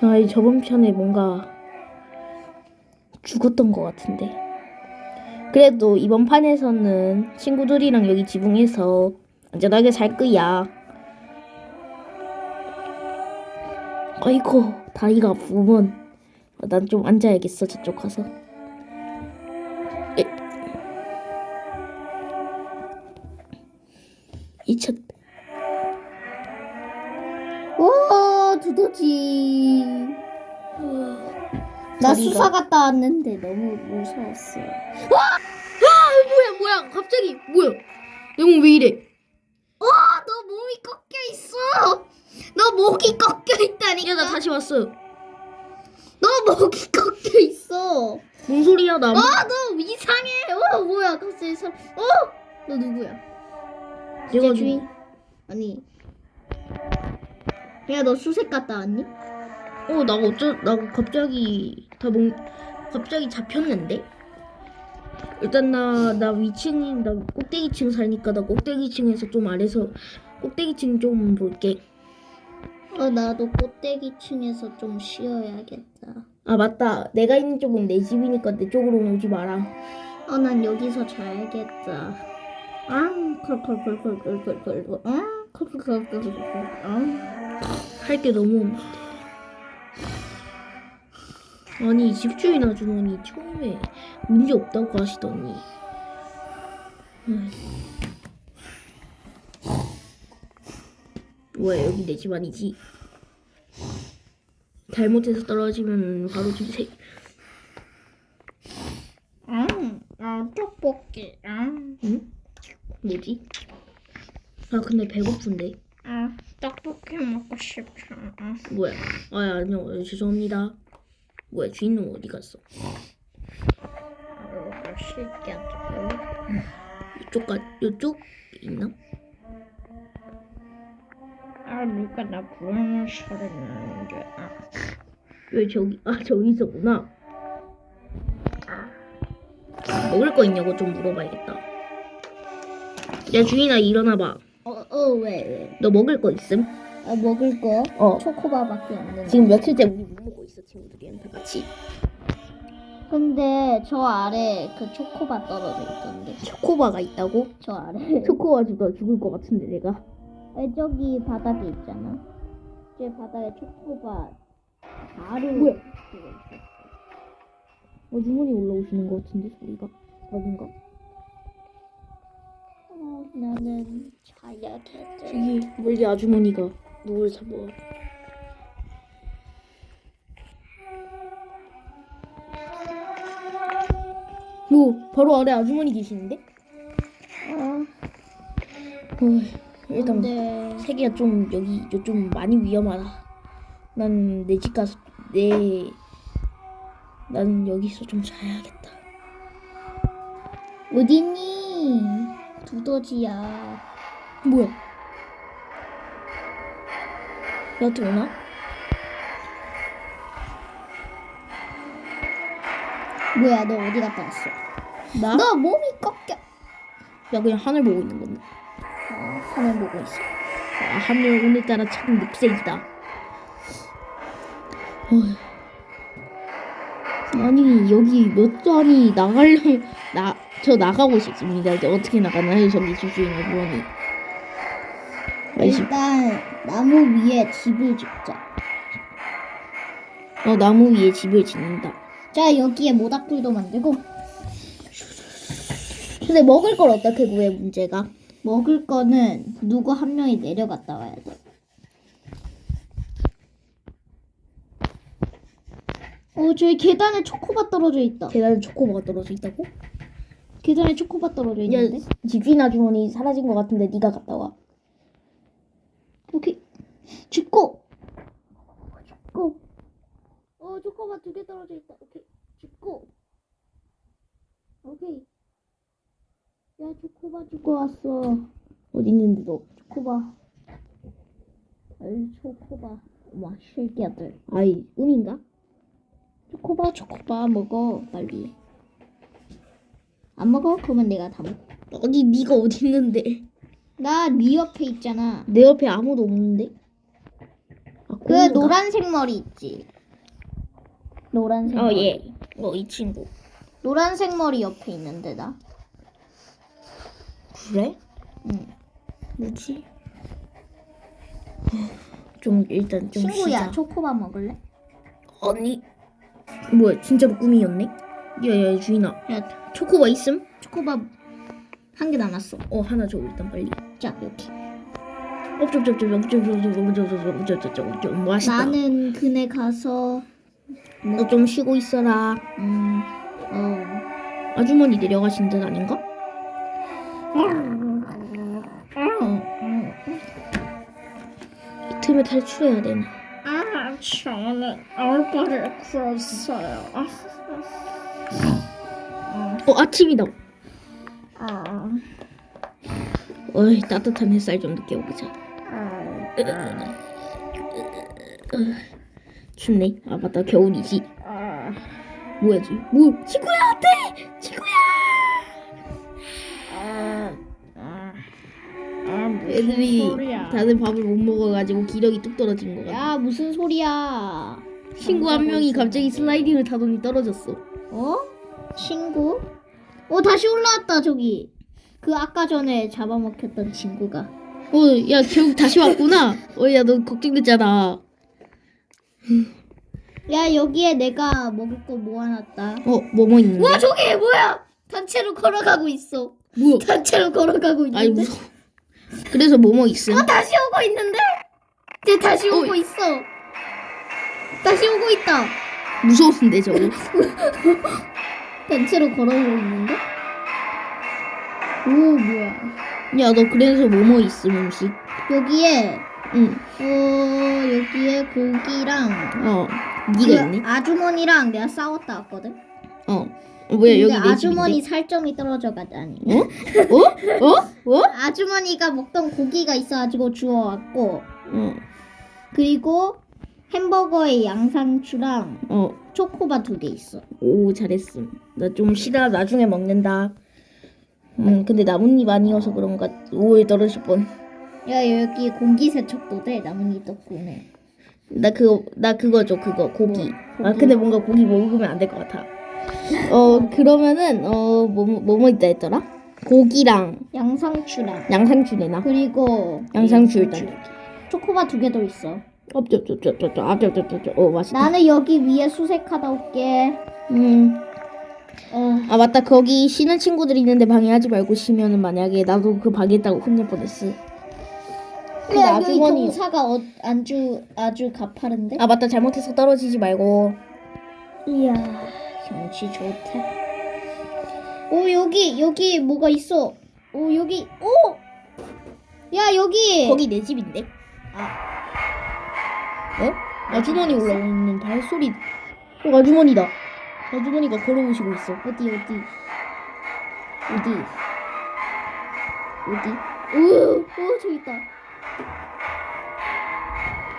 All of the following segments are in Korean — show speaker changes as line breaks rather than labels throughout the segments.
아, 저번 편에 뭔가 죽었던 것 같은데. 그래도 이번 판에서는 친구들이랑 여기 지붕에서 안전하게 살 거야. 아이고, 다리가 아프면 난좀 앉아야겠어, 저쪽 가서. 에. 이차
와 두더지. 나 수사 갔다 왔는데 너무 무서웠어.
뭐야 뭐야 갑자기 뭐야 내 몸 왜 이래
와, 너 몸이 꺾여 있어. 너 목이 꺾여 있다니까.
야 나 다시 왔어
너 목이 꺾여 있어.
뭔 소리야 나
아, 너 이상해. 어, 뭐야? 갑자기 사. 어, 너 누구야?
내가
내 주인? 아니. 야, 너 수색 갔다 왔니?
어 나 어쩌 나 갑자기 다뭔 갑자기 잡혔는데 일단 나 나 위층 나 꼭대기층 사니까 나 꼭대기층에서 좀 아래서 꼭대기층 좀 볼게
어, 나도 꼭대기층에서 좀 쉬어야겠다.
아 맞다 내가 있는 쪽은 내 집이니까 내 쪽으로 오지 마라
어, 난 여기서 자야겠다. 아, 컬컬컬컬컬컬컬. 아, 컬컬컬컬컬. 아.
할 게 너무 없는데 아니 집주인 아주머니 처음에 문제 없다고 하시더니 음. 뭐야 여기 내 집 아니지 잘못해서 떨어지면 바로 주세요
아, 아, 떡볶이. 아,
응? 뭐지? 아 근데 배고픈데
아, 떡볶이 먹고 싶어. 아.
뭐야 아 아니요 죄송합니다 뭐야 주인은 어디 갔어
아, 실게도
이쪽 가 이쪽 있나?
아, 누가 나 부르는 소리 나는데. 아,
왜 저기 아 저기 있었구나. 먹을 거 있냐고 좀 물어봐야겠다. 야 주인아 일어나봐.
어, 어, 왜, 왜?
너 먹을 거 있음?
아, 먹을 거?
어.
초코바밖에 없는데.
지금 며칠째 우리 못 먹고 있어 친구들이랑 다 같이.
근데 저 아래 그 초코바 떨어져 있던데.
초코바가 있다고?
저 아래.
초코바 주다 죽을 것 같은데 내가.
왜 저기 바닥에 있잖아. 저 바닥에 초코바 바로
뭐야? 어 주머니 올라오시는 것 같은데 소리가 어딘가?
어, 나는 자야겠다.
저기 멀리 아주머니가 누굴 잡아. 뭐 바로 아래 아주머니 계시는데?
어,
어, 일단
근데
세계가 좀 여기 좀 많이 위험하다. 난 내 집 가서 내 나는 여기서 좀 자야겠다.
어딨니? 두더지야.
뭐야? 나한테 오나?
뭐야, 너 어디 갔다 왔어?
나?
너 몸이 꺾여.
야 그냥 하늘 보고 있는 건데.
어, 하늘 보고 있어.
아, 하늘 오늘따라 참 녹색이다. 어휴. 아니 여기 몇 잔이 나가려면 나 저 나가고 싶습니다. 이제 어떻게 나가나요, 저기 주주인 아주머니. 아이씨,
일단 나무 위에 집을 짓자.
어 나무 위에 집을 짓는다.
자, 여기에 모닥불도 만들고
근데 먹을 걸 어떻게 구해 문제가?
먹을 거는 누구 한 명이 내려갔다 와야 돼. 어, 저기 계단에 초코바 떨어져 있다.
계단에 초코바가 떨어져 있다고?
계단에 초코바 떨어져
야,
있는데?
집주인 아주머니 사라진 것 같은데 네가 갔다 와.
오케이. 죽고. 죽고. 어, 초코바 두 개 떨어져 있다. 오케이. 죽고. 오케이. 야, 초코바 주고 왔어.
어디 있는데 너?
초코바. 아이, 초코바. 와, 실기야들.
아이 꿈인가?
초코바, 초코바 먹어. 빨리. 안 먹어? 그러면 내가 다 먹어.
어디 네가 어디 있는데?
나 네 옆에 있잖아.
내 옆에 아무도 없는데. 아,
그 노란색 머리 있지. 노란색
어
머리.
얘. 어 이 친구.
노란색 머리 옆에 있는데 나.
그래?
응.
뭐지? 좀 일단 좀
친구야,
쉬자.
초코바 먹을래?
아니 뭐야 진짜로 꿈이었네? 야야 주인아
야,
초코바 있음?
초코바 한개 남았어.
어 하나 줘 일단 빨리
자, 여기.
업접접접접접접접접접접접접접 맛있다
나는 그네 가서
너좀 쉬고 있어라
음, 어.
아주머니 내려가신 듯 아닌가? 이 틈에 탈출해야 되나
아, 저는 얼굴을 굴었어요.
어 아침이다.
아,
어이 따뜻한 햇살 좀 느껴보자. 춥네. 아 맞다. 겨울이지. 뭐야지 뭐 친구야 안돼 친구야! 애들이 다들 밥을 못 먹어가지고 기력이 뚝 떨어진 것 같아.
야, 무슨 소리야?
친구 한 명이 갑자기 슬라이딩을 타더니 떨어졌어.
어? 친구? 어, 다시 올라왔다, 저기. 그 아까 전에 잡아먹혔던 친구가.
어 야 결국 다시 왔구나 어 야 너 걱정됐잖아
야, 여기에 내가 먹을 거 모아놨다.
어 뭐뭐 있는데
와, 저게 뭐야? 단체로 걸어가고 있어.
뭐야
단체로 걸어가고 있는데.
아이 무서워 그래서 뭐뭐 있음
어, 다시 오고 있는데? 쟤 다시 오고
어.
있어. 다시 오고 있다.
무서운데 저거
단체로 걸어오고 있는데? 오, 뭐야.
야 너 그래서 뭐뭐 있음 음식
여기에,
응
어, 여기에 고기랑.
어,
그
네가 있네.
아주머니랑 내가 싸웠다 왔거든?
어, 어, 뭐야 여기
근데
내
아주머니
집인데?
살점이 떨어져가다니.
어? 어? 어? 어?
아주머니가 먹던 고기가 있어가지고 주워왔고,
어,
그리고 햄버거에 양상추랑
어,
초코바 두 개 있어.
오 잘했음. 나 좀 쉬다 나중에 먹는다. 음, 근데 나뭇잎 아니어서 그런가 오해 떨어질 뻔.
야 여기 고기 세척도 돼 나뭇잎 덕분에.
나 그거 나 그거 줘 그거 고기.
뭐,
아 근데 뭔가 고기 먹으면 안 될 것 같아. 어 그러면은 어뭐뭐 있다 했더라? 고기랑
양상추랑
양상추 내나?
그리고
양상추 일단.
초코바 두 개 더 있어.
업접접접접접 앞접접접접. 어 맛있다.
나는 여기 위에 수색하다 올게.
음.
어,
아 맞다 거기 쉬는 친구들이 있는데 방해하지 말고 쉬면은 만약에 나도 그 방해했다고 혼낼 뻔했어 근데
야 여기
아주머니
동사가 어, 아주 아주 가파른데?
아 맞다 잘못해서 떨어지지 말고
이야 경치 좋다. 오 여기 여기 뭐가 있어? 오 여기 오. 야 여기
거기 내 집인데 어? 아주머니 올라오는 발소리 어 아주머니다 아주머니가 걸어오시고 있어
어디 어디 어디 어디? 오, 오 저기 있다.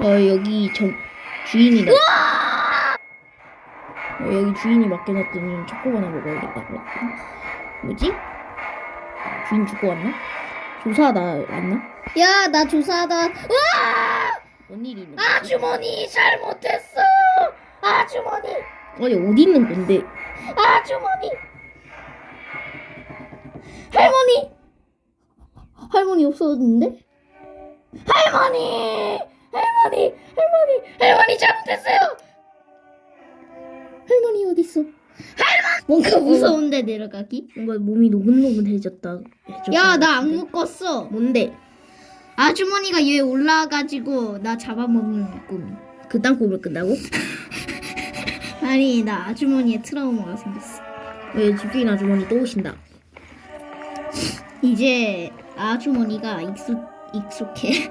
어 여기 저 주인이다 어, 여기 주인이 맡겨놨더니 초코바나 먹어야겠다 그래 뭐지? 주인 죽고 왔나? 조사하다 왔나?
야 나 조사하다. 와
뭔 일이 있는 거지?
아주머니 잘못했어. 아주머니
아니 어디 있는 건데?
아주머니 할머니 할머니 없어졌는데? 할머니 할머니 할머니 할머니 잘못했어요. 할머니 어디 있어? 뭔가 무서운데 내려가기?
뭔가 몸이 노근노근해졌다.
야나 안 묶었어.
뭔데?
아주머니가 얘 올라와가지고 나 잡아먹는 꿈.
그딴 꿈을 꾼다고?
아니 나 아주머니의 트라우마가 생겼어.
왜 집주인 아주머니 또 오신다.
이제 아주머니가 익숙 익숙해.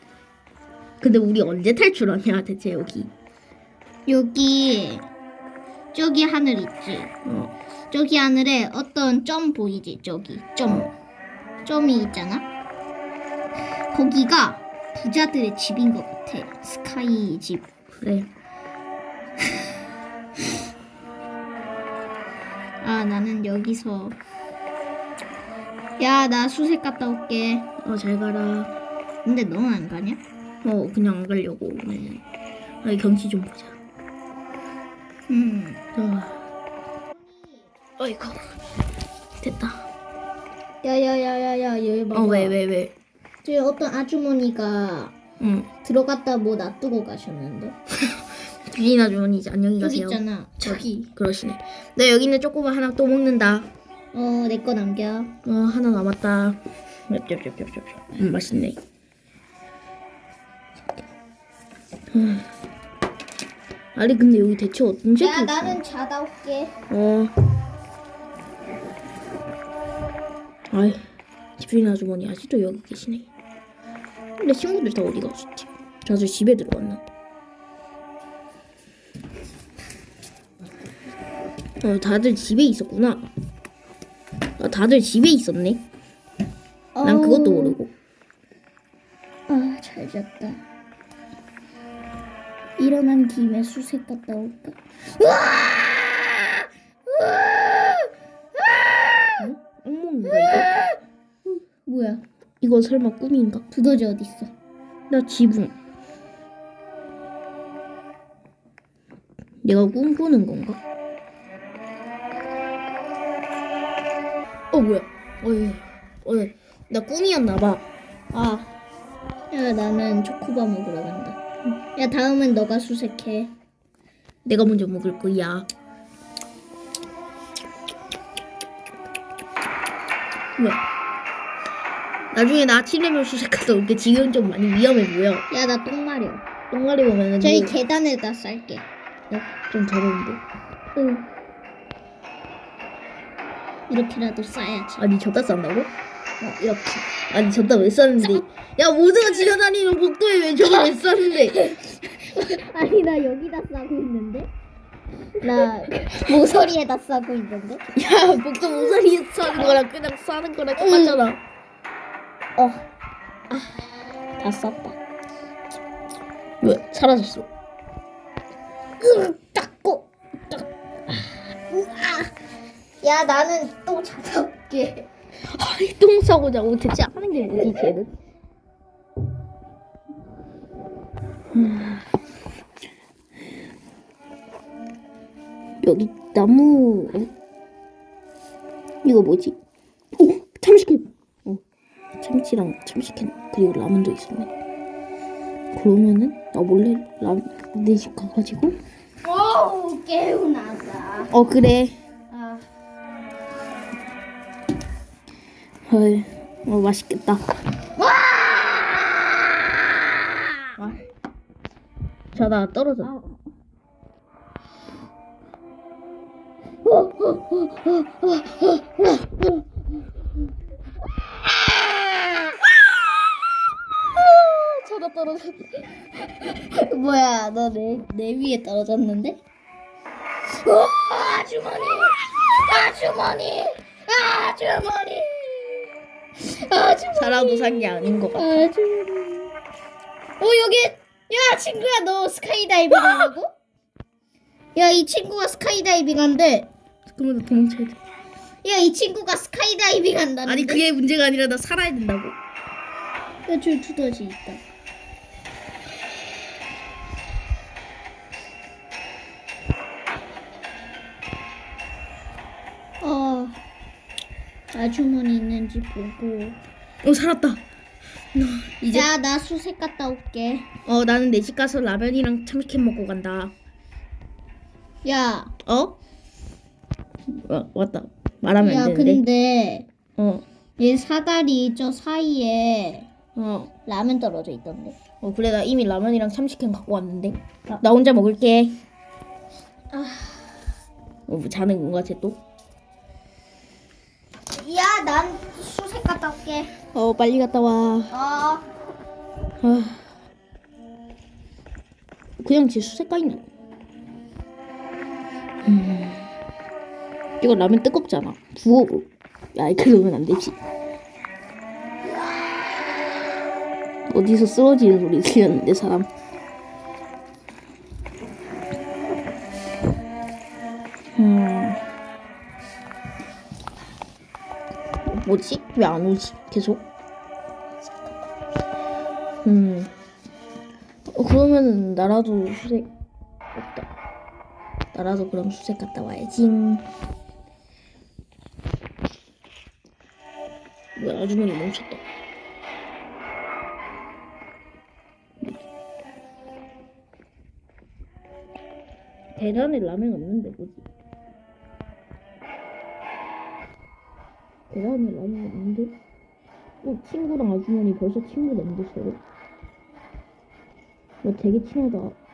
근데 우리 언제 탈출하냐 대체 여기?
여기 저기 하늘 있지.
어.
저기 하늘에 어떤 점 보이지? 저기 점 점이 있잖아. 거기가 부자들의 집인 것 같아. 스카이 집.
그래.
아 나는 여기서 야 나 수색 갔다 올게.
어 잘 가라.
근데 넌안 가냐?
어 그냥 안 가려고 오면은 아니 경치 좀 보자
음.
아. 어이구 됐다
야야야야야 여기 봐봐.
어 왜 왜 왜?
저기 어떤 아주머니가
응
들어갔다 뭐 놔두고 가셨는데.
주인 아주머니 안녕히 가세요
있잖아. 저기.
그러시네 나 여기 있는 조그만 하나 또 먹는다
어 내 거 남겨.
어 하나 남았다 엽엽엽엽엽 음 맛있네 음. 아니 근데 여기 대체 어떤 셰프
야 나는 자다 올게.
어 아이 집주인 아주머니 아직도 여기 계시네 근데 친구들 다 어디 갔었지? 다들 집에 들어갔나? 어 다들 집에 있었구나. 아 다들 집에 있었네. 난 그것도 모르고.
아 잘 잤다. 일어난 김에 수색 갔다 올까?
악몽인가 이거?
뭐야?
이거 설마 꿈인가?
두더지 어디 있어?
나 지붕 내가 꿈꾸는 건가? 어 뭐야? 어이 어이 나 꿈이었나 봐
아. 야 나는 초코바 먹으러 간다. 야 다음은 너가 수색해.
내가 먼저 먹을 거야 뭐야? 나중에 나 되면 수색하다 올게 지금 좀 많이 위험해 보여
야 나 똥 마려.
똥가리 보면은
저희
뭐-
계단에다 쌀게.
어? 좀 더러운데
응. 이렇게라도 싸야지.
아니 저따 싼다고?
어, 이렇게.
아니 저따 왜 쌌는데 야 모두가 지나다니는 복도에 왜 저걸 왜 쌌는데
아니 나 여기다 싸고 있는데. 나 모서리에다 싸고 있는데.
야 복도 모서리에 싸는 거랑 그냥 싸는 거랑 똑같잖아
어. 아, 다 썼다.
왜 사라졌어
으, 닦고. 딱. 우아. 야 나는 또 자다 올게.
아니 똥 싸고 자고 대체 하는 게 뭐지 쟤는 음. 여기 나무 어? 이거 뭐지? 오 참치캔 어 참치랑 참치캔 그리고 라면도 있었네 그러면은 나 몰래 라내 집 가가지고
어우 개운하다.
어 그래
아.
헐 어, 맛있겠다 아. 자다 떨어져
아.
자다 떨어져
뭐야 너 내 내 위에 떨어졌는데? 어, 아주머니! 아 주머니! 아 주머니! 아 주머니!
살아도 산게 아닌 것 같아.
아 주머니! 어 여기! 야 친구야 너 스카이다이빙 하려고? 야 이 친구가 스카이다이빙 한대.
그러면 도망쳐야 돼.
야이 친구가 스카이다이빙 한다는데?
아니 그게 문제가 아니라 나 살아야 된다고.
야 저기 두더지 있다 아주머니 있는지 보고.
어 살았다. 나 이제
야 나 수색 갔다 올게.
어 나는 내 집 가서 라면이랑 참치캔 먹고 간다.
야,
어? 어 왔다. 말하면
야
안 되는데.
근데
어.
얘 사다리 저 사이에
어.
라면 떨어져 있던데.
어 그래 나 이미 라면이랑 참치캔 갖고 왔는데. 나 혼자 먹을게.
아.
어, 뭐 자는 건가 쟤 또?
야 난 수색 갔다 올게.
어 빨리 갔다 와.
어.
아. 그냥 제 수색가 있네 음. 이거 라면 뜨겁잖아. 부어. 야 그러면 안 되지. 어디서 쓰러지는 소리 들렸는데 사람 뭐지 왜 안 오지 계속 음 그러면은 나라도 수색 없다. 나라도 그럼 수색 갔다 와야지. 뭐야 아주머니 멈췄다. 대단에 라면 없는데 뭐지? 대단에 라면 없는데? 어 친구랑 아주머니 벌써 친구 됐는데 서로? 뭐 되게 친하다.